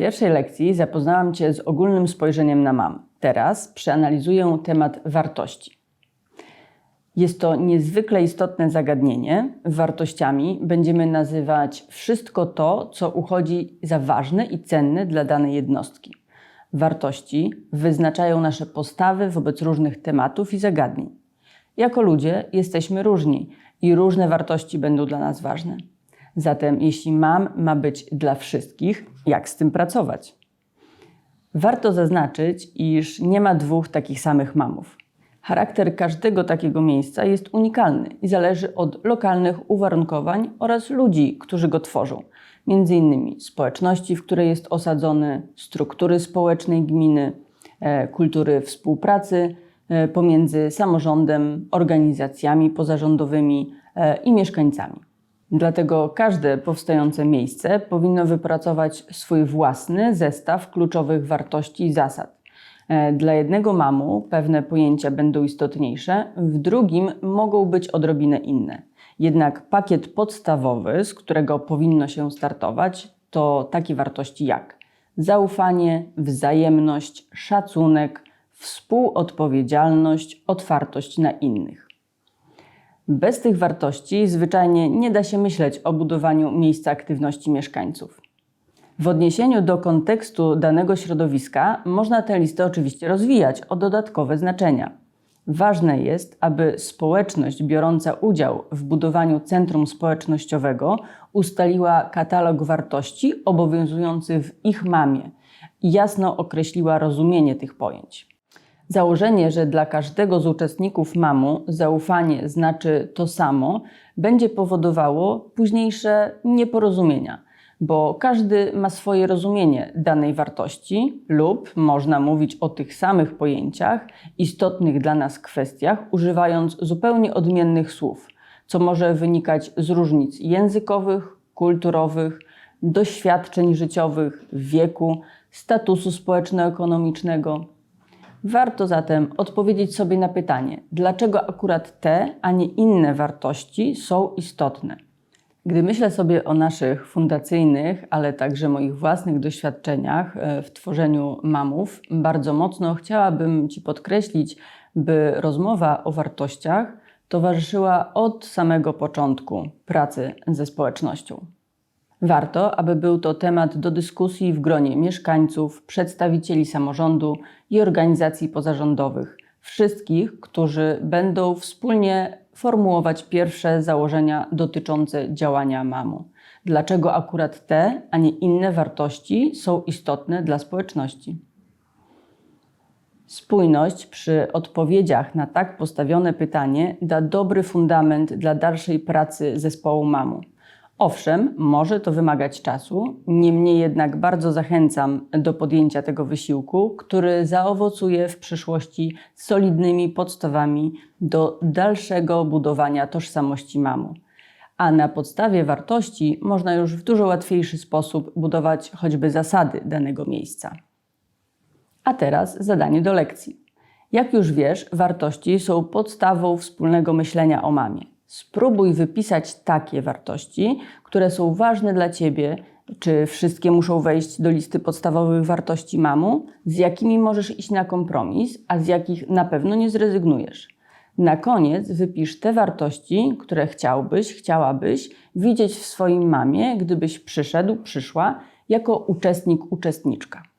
pierwszej lekcji zapoznałam Cię z ogólnym spojrzeniem na mam. Teraz przeanalizuję temat wartości. Jest to niezwykle istotne zagadnienie. Wartościami będziemy nazywać wszystko to, co uchodzi za ważne i cenne dla danej jednostki. Wartości wyznaczają nasze postawy wobec różnych tematów i zagadnień. Jako ludzie jesteśmy różni i różne wartości będą dla nas ważne. Zatem, jeśli mam ma być dla wszystkich, jak z tym pracować? Warto zaznaczyć, iż nie ma dwóch takich samych mamów. Charakter każdego takiego miejsca jest unikalny i zależy od lokalnych uwarunkowań oraz ludzi, którzy go tworzą. Między innymi społeczności, w której jest osadzony, struktury społecznej gminy, e, kultury współpracy e, pomiędzy samorządem, organizacjami pozarządowymi e, i mieszkańcami. Dlatego każde powstające miejsce powinno wypracować swój własny zestaw kluczowych wartości i zasad. E, Dla jednego mamu pewne pojęcia będą istotniejsze, w drugim mogą być odrobinę inne. Jednak pakiet podstawowy, z którego powinno się startować, to takie wartości jak zaufanie, wzajemność, szacunek, współodpowiedzialność, otwartość na innych. Bez tych wartości zwyczajnie nie da się myśleć o budowaniu miejsca aktywności mieszkańców. W odniesieniu do kontekstu danego środowiska można tę listę oczywiście rozwijać o dodatkowe znaczenia. Ważne jest, aby społeczność biorąca udział w budowaniu centrum społecznościowego ustaliła katalog wartości obowiązujących w ich mamie i jasno określiła rozumienie tych pojęć. Założenie, że dla każdego z uczestników mamu zaufanie znaczy to samo, będzie powodowało późniejsze nieporozumienia, bo każdy ma swoje rozumienie danej wartości, lub można mówić o tych samych pojęciach, istotnych dla nas kwestiach, używając zupełnie odmiennych słów, co może wynikać z różnic językowych, kulturowych, doświadczeń życiowych, wieku, statusu społeczno-ekonomicznego. Warto zatem odpowiedzieć sobie na pytanie, dlaczego akurat te, a nie inne wartości są istotne. Gdy myślę sobie o naszych fundacyjnych, ale także moich własnych doświadczeniach e, w tworzeniu mamów, bardzo mocno chciałabym Ci podkreślić, by rozmowa o wartościach towarzyszyła od samego początku pracy ze społecznością. Warto, aby był to temat do dyskusji w gronie mieszkańców, przedstawicieli samorządu i organizacji pozarządowych, wszystkich, którzy będą wspólnie formułować pierwsze założenia dotyczące działania MAMU. Dlaczego akurat te, a nie inne wartości są istotne dla społeczności? Spójność przy odpowiedziach na tak postawione pytanie da dobry fundament dla dalszej pracy zespołu MAMU. Owszem, może to wymagać czasu, niemniej jednak bardzo zachęcam do podjęcia tego wysiłku, który zaowocuje w przyszłości solidnymi podstawami do dalszego budowania tożsamości mamu. A na podstawie wartości można już w dużo łatwiejszy sposób budować choćby zasady danego miejsca. A teraz zadanie do lekcji. Jak już wiesz, wartości są podstawą wspólnego myślenia o mamie. Spróbuj wypisać takie wartości, które są ważne dla Ciebie. Czy wszystkie muszą wejść do listy podstawowych wartości mamu? Z jakimi możesz iść na kompromis, a z jakich na pewno nie zrezygnujesz? Na koniec wypisz te wartości, które chciałbyś, chciałabyś widzieć w swoim mamie, gdybyś przyszedł, przyszła jako uczestnik, uczestniczka.